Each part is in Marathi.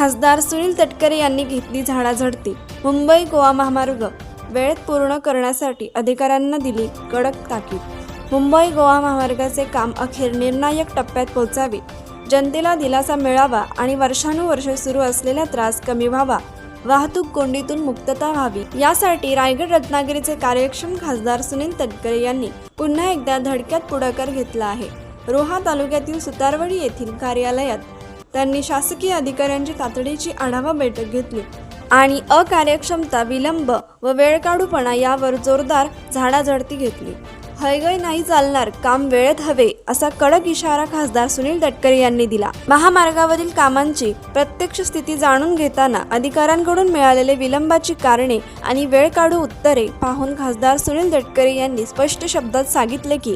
खासदार सुनील तटकरे यांनी घेतली झाडाझडती. मुंबई गोवा महामार्ग. वेळेत पूर्ण करण्यासाठी अधिकाऱ्यांना दिली कडक ताकीद. मुंबई गोवा महामार्गाचे काम अखेर निर्णायक टप्प्यात पोहोचावे. जनतेला दिलासा मिळावा आणि वर्षानुवर्षे सुरू असलेला त्रास कमी व्हावा. वाहतूक कोंडीतून मुक्तता व्हावी. यासाठी रायगड रत्नागिरीचे कार्यक्षम खासदार सुनील तटकरे यांनी पुन्हा एकदा धडक्यात पुढाकार घेतला आहे. रोहा तालुक्यातील सुतारवडी येथील कार्यालयात त्यांनी शासकीय अधिकाऱ्यांची तातडीची आढावा बैठक घेतली आणि अकार्यक्षमता विलंब व वेळकाडूपणा यावर जोरदार झाडाझडती घेतली. हयगय नाही चालणार काम वेळेत हवे असा कडक इशारा खासदार सुनील तटकरे यांनी दिला. महामार्गावरील कामांची प्रत्यक्ष स्थिती जाणून घेताना अधिकाऱ्यांकडून मिळालेले विलंबाची कारणे आणि वेळ काढू उत्तरे पाहून खासदार सुनील तटकरे यांनी स्पष्ट शब्दात सांगितले की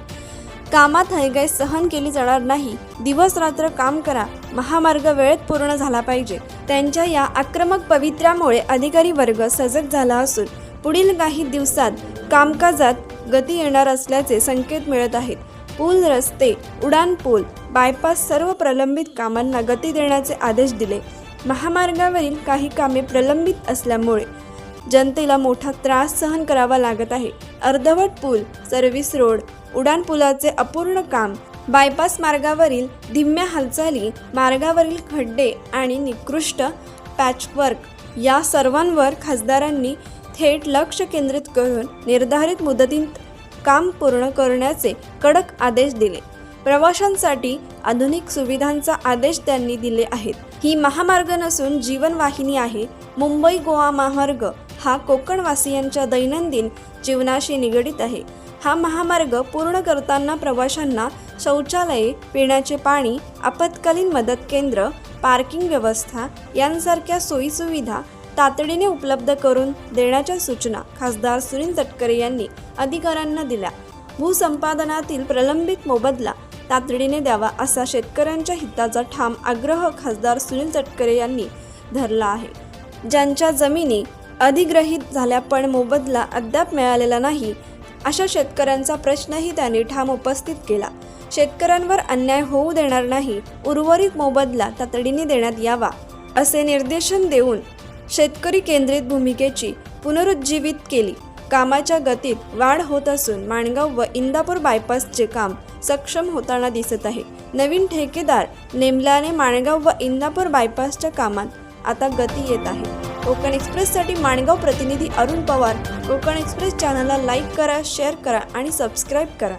कामात हयगय सहन केली जाणार नाही. दिवस रात्र काम करा महामार्ग वेळेत पूर्ण झाला पाहिजे. त्यांच्या या आक्रमक पवित्र्यामुळे अधिकारी वर्ग सजग झाला असून पुढील काही दिवसात कामकाजात गती येणार असल्याचे संकेत मिळत आहेत. पूल रस्ते उडान पूल बायपास सर्व प्रलंबित कामांना गती देण्याचे आदेश दिले. महामार्गावरील काही कामे प्रलंबित असल्यामुळे जनतेला मोठा त्रास सहन करावा लागत आहे. अर्धवट पूल सर्व्हिस रोड उडान पुलाचे अपूर्ण काम बायपास मार्गावरील धिम्म्या हालचाली मार्गावरील खड्डे आणि निकृष्ट पॅचवर्क या सर्वांवर खासदारांनी थेट लक्ष केंद्रित करून निर्धारित मुदतीत काम पूर्ण करण्याचे कडक आदेश दिले. प्रवाशांसाठी आधुनिक सुविधांचा आदेश त्यांनी दिले आहेत. ही महामार्ग नसून जीवनवाहिनी आहे. मुंबई गोवा महामार्ग हा कोकणवासियांच्या दैनंदिन जीवनाशी निगडीत आहे. हा महामार्ग पूर्ण करताना प्रवाशांना शौचालये पिण्याचे पाणी आपत्कालीन मदत केंद्र पार्किंग व्यवस्था यांसारख्या सोयीसुविधा तातडीने उपलब्ध करून देण्याच्या सूचना खासदार सुनील तटकरे यांनी अधिकाऱ्यांना दिल्या. भूसंपादनातील प्रलंबित मोबदला तातडीने द्यावा असा शेतकऱ्यांच्या हिताचा ठाम आग्रह खासदार सुनील तटकरे यांनी धरला आहे. ज्यांच्या जमिनी अधिग्रहित झाल्या पण मोबदला अद्याप मिळालेला नाही अशा शेतकऱ्यांचा प्रश्नही त्यांनी ठाम उपस्थित केला. शेतकऱ्यांवर अन्याय होऊ देणार नाही उर्वरित मोबदला तातडीने देण्यात यावा असे निर्देशन देऊन शेतकरी केंद्रित भूमिकेची पुनरुज्जीवित केली. कामाच्या गतीत वाढ होत असून माणगाव व इंदापूर बायपासचे काम सक्षम होताना दिसत आहे. नवीन ठेकेदार नेमल्याने माणगाव व इंदापूर बायपासच्या कामात आता गती येत आहे. कोकण एक्सप्रेससाठी माणगाव प्रतिनिधी अरुण पवार. कोकण एक्सप्रेस चॅनलला लाईक करा शेअर करा आणि सबस्क्राईब करा.